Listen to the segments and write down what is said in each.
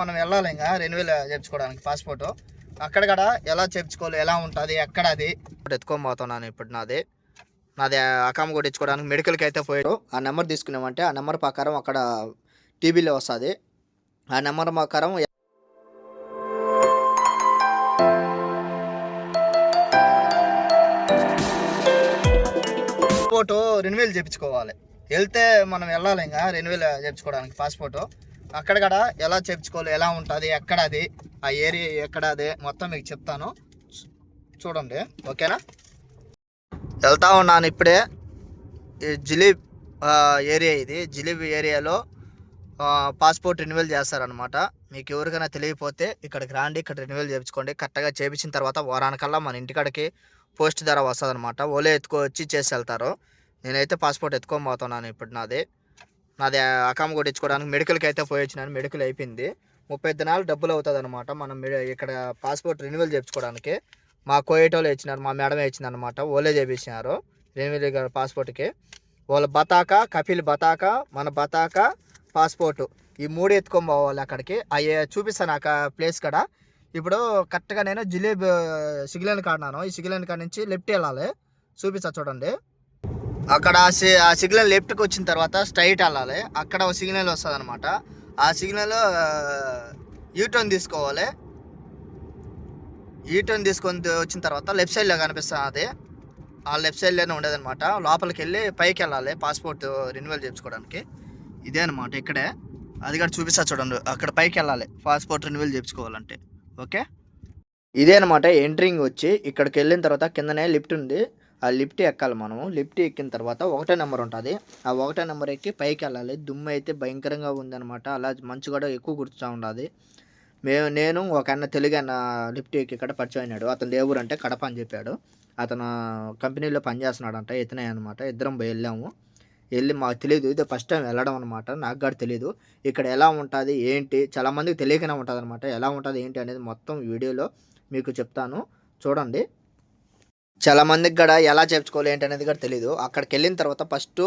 మనం వెళ్ళాలి ఇంకా రెన్యువల్ చేయించుకోవడానికి పాస్పోర్ట్ అక్కడ కూడా ఎలా చేయించుకోవాలి ఎలా ఉంటుంది ఎక్కడ అది? ఎత్తుకొని పోతున్నాను ఇప్పుడు నాది. నాది అకామ్ కొట్టించుకోవడానికి మెడికల్కి అయితే పోయాడు. ఆ నెంబర్ తీసుకున్నామంటే ఆ నెంబర్ ప్రకారం అక్కడ టీవీలో వస్తుంది. ఆ నెంబర్ ప్రకారం పాస్పోర్ట్ రెన్యువల్ చేయించుకోవాలి. వెళ్తే మనం వెళ్ళాలి ఇంకా రెన్యువల్ చేయించుకోవడానికి పాస్పోర్ట్ అక్కడ ఎలా చేర్చుకోవాలి ఎలా ఉంటుంది ఎక్కడ అది ఆ ఏరియా ఎక్కడ అది మొత్తం మీకు చెప్తాను. చూడండి ఓకేనా? వెళ్తా ఉన్నాను ఇప్పుడే. ఈ జిలీబ్ ఏరియా ఇది. జిలీబ్ ఏరియాలో పాస్పోర్ట్ రెన్యువల్ చేస్తారనమాట మీకు ఎవరికైనా తెలియకపోతే ఇక్కడికి రాండి ఇక్కడ రెన్యువల్ చేయించుకోండి. కరెక్ట్గా చేయించిన తర్వాత వారానికల్లా మన ఇంటికాడికి పోస్ట్ ధర వస్తుంది అనమాట ఓలే ఎత్తుకో వచ్చి చేసి వెళ్తారు. నేనైతే పాస్పోర్ట్ ఎత్తుకొని పోతున్నాను ఇప్పుడు నాది. నాది అకామ్ కొట్టించుకోవడానికి మెడికల్కి అయితే పోయి వచ్చినాను మెడికల్ అయిపోయింది. ముప్పై దినాలు డబ్బులు అవుతుంది అనమాట మనం ఇక్కడ పాస్పోర్ట్ రెన్యువల్ చేయించుకోవడానికి. మా కోయేటోళ్ళు ఇచ్చినారు మా మేడమే ఇచ్చిందనమాట ఓలే చేపించినారు రెన్యువల్ పాస్పోర్ట్కి. వాళ్ళ బతాక కపిల్ బతాక మన బతాక పాస్పోర్టు. ఈ మూడు ఎత్తుకొని పోవాలి అక్కడికి. అవి చూపిస్తాను ఆ ప్లేస్ కాడ. ఇప్పుడు కరెక్ట్గా నేను జిలేబీ సిగిలైన్ కాడినాను ఈ సిగ్లెన్ కాడ నుంచి లెఫ్ట్ వెళ్ళాలి. చూపిస్తా చూడండి. అక్కడ ఆ సి- ఆ సిగ్నల్ లెఫ్ట్కి వచ్చిన తర్వాత స్ట్రైట్ వెళ్ళాలి. అక్కడ ఒక సిగ్నల్ వస్తుంది అనమాట ఆ సిగ్నల్ యూటర్న్ తీసుకోవాలి. యూటర్న్ తీసుకొని వచ్చిన తర్వాత లెఫ్ట్ సైడ్లో కనిపిస్తుంది అది. ఆ లెఫ్ట్ సైడ్లోనే ఉండేదన్నమాట. లోపలికి వెళ్ళి పైకి వెళ్ళాలి పాస్పోర్ట్ రెన్యువల్ చేయించుకోవడానికి. ఇదే అనమాట ఇక్కడే. అది కూడా చూపిస్తా చూడండి. అక్కడ పైకి వెళ్ళాలి పాస్పోర్ట్ రెన్యువల్ చేయించుకోవాలంటే. ఓకే? ఇదే అనమాట ఎంట్రింగ్ వచ్చి ఇక్కడికి వెళ్ళిన తర్వాత కిందనే లిఫ్ట్ ఉంది. ఆ లిఫ్ట్ ఎక్కాలి మనము. లిఫ్ట్ ఎక్కిన తర్వాత ఒకటే నెంబర్ ఉంటుంది. ఆ ఒకటే నెంబర్ ఎక్కి పైకి వెళ్ళాలి. దుమ్ము అయితే భయంకరంగా ఉందనమాట అలా మంచు కూడా ఎక్కువ గుర్తుతూ ఉండాలి మేము నేను ఒక అన్న తెలుగు అన్న లిఫ్ట్ ఎక్కి ఇక్కడ పరిచయం అయినాడు. అతను దేవుడు అంటే కడప అని చెప్పాడు. అతను కంపెనీలో పనిచేస్తున్నాడంట ఇతనే అనమాట ఇద్దరం పోయి వెళ్ళాము. వెళ్ళి మాకు తెలియదు ఇది ఫస్ట్ టైం వెళ్ళడం అనమాట నాకు కూడా తెలియదు ఇక్కడ ఎలా ఉంటుంది ఏంటి? చాలామందికి తెలియకనే ఉంటుంది అనమాట ఎలా ఉంటుంది ఏంటి అనేది మొత్తం వీడియోలో మీకు చెప్తాను. చూడండి. చాలా మందికి కూడా ఎలా చేర్చుకోవాలి ఏంటనేది కూడా తెలియదు అక్కడికి వెళ్ళిన తర్వాత ఫస్ట్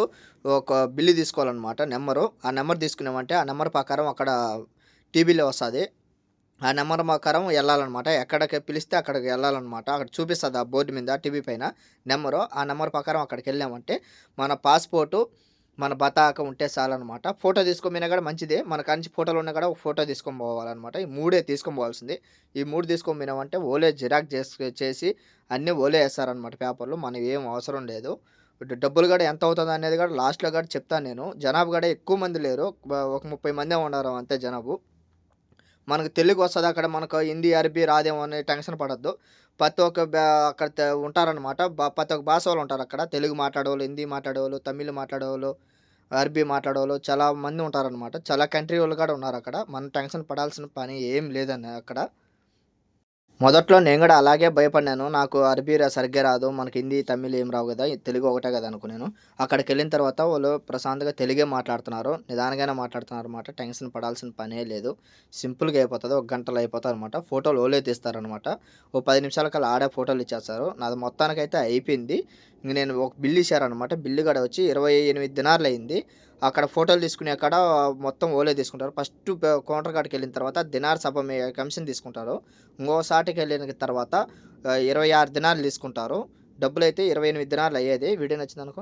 ఒక బిల్లు తీసుకోవాలన్నమాట నెంబరు. ఆ నెంబర్ తీసుకున్నామంటే ఆ నెంబర్ ప్రకారం అక్కడ టీవీలో వస్తుంది. ఆ నెంబర్ ప్రకారం వెళ్ళాలన్నమాట. ఎక్కడికి పిలిస్తే అక్కడికి వెళ్ళాలన్నమాట. అక్కడ చూపిస్తుంది ఆ బోర్డు మీద టీవీ పైన నెంబరు. ఆ నెంబర్ ప్రకారం అక్కడికి వెళ్ళామంటే మన పాస్పోర్టు మన బతాక ఉంటే చాలన్నమాట. ఫోటో తీసుకోమైనా కూడా మంచిదే. మన కాంచి ఫోటోలు ఉన్నా కూడా ఒక ఫోటో తీసుకొని పోవాలన్నమాట. ఈ మూడే తీసుకొని పోవాల్సింది. ఈ మూడు తీసుకొని పోయినామంటే ఓలే జిరాక్ చేసి చేసి అన్నీ ఓలే వేస్తారనమాట పేపర్లు. మనకి ఏం అవసరం లేదు. డబ్బులు కూడా ఎంత అవుతుంది అనేది కూడా లాస్ట్లో కూడా చెప్తాను నేను. జనాభా కూడా ఎక్కువ మంది లేరు. ఒక- ఒక ముప్పై మందే ఉన్నారు అంతే జనాభు మనకు తెలుగు వస్తుంది అక్కడ. మనకు హిందీ అరబీ రాదేమో అనే టెన్షన్ పడద్దు. ప్రతి ఒక్క అక్కడ ఉంటారనమాట ప్రతి ఒక్క భాష వాళ్ళు ఉంటారు అక్కడ. తెలుగు మాట్లాడేవాళ్ళు హిందీ మాట్లాడేవాళ్ళు తమిళ్ మాట్లాడేవాళ్ళు అరబీ మాట్లాడేవాళ్ళు చాలా మంది ఉంటారనమాట చాలా కంట్రీ వాళ్ళు కూడా ఉన్నారు అక్కడ. మనం టెన్షన్ పడాల్సిన పని ఏం లేదని అక్కడ. మొదట్లో నేను కూడా అలాగే భయపడినాను నాకు అరబీ సరిగ్గా రాదు. మనకి హిందీ తమిళ్ ఏం రావు కదా. తెలుగు ఒకటే కదా అనుకున్నాను. అక్కడికి వెళ్ళిన తర్వాత వాళ్ళు ప్రశాంతంగా తెలుగే మాట్లాడుతున్నారు. నిదానంగానే మాట్లాడుతున్నారు అనమాట టెన్షన్ పడాల్సిన పనే లేదు. సింపుల్గా అయిపోతుంది. ఒక గంటలో అయిపోతుంది అనమాట ఫోటోలు ఓలే తీస్తారనమాట ఓ పది నిమిషాల కల్లా ఆడే ఫోటోలు ఇచ్చేస్తారు. నాది మొత్తానికైతే అయిపోయింది. నేను ఒక బిల్లు ఇచ్చారనమాట బిల్లు కాడ వచ్చి ఇరవై ఎనిమిది దినార్లు అయింది. అక్కడ ఫోటోలు తీసుకునే అక్కడ మొత్తం ఓలే తీసుకుంటారు. ఫస్ట్ కౌంటర్ కాడికి వెళ్ళిన తర్వాత దినార్ సభ మీ కమిషన్ తీసుకుంటారు. ఇంకోసాటికి వెళ్ళిన తర్వాత ఇరవై ఆరు దినాలు తీసుకుంటారు. డబ్బులు అయితే ఇరవై ఎనిమిది దినాలు అయ్యేది. వీడియో నచ్చింది అనుకో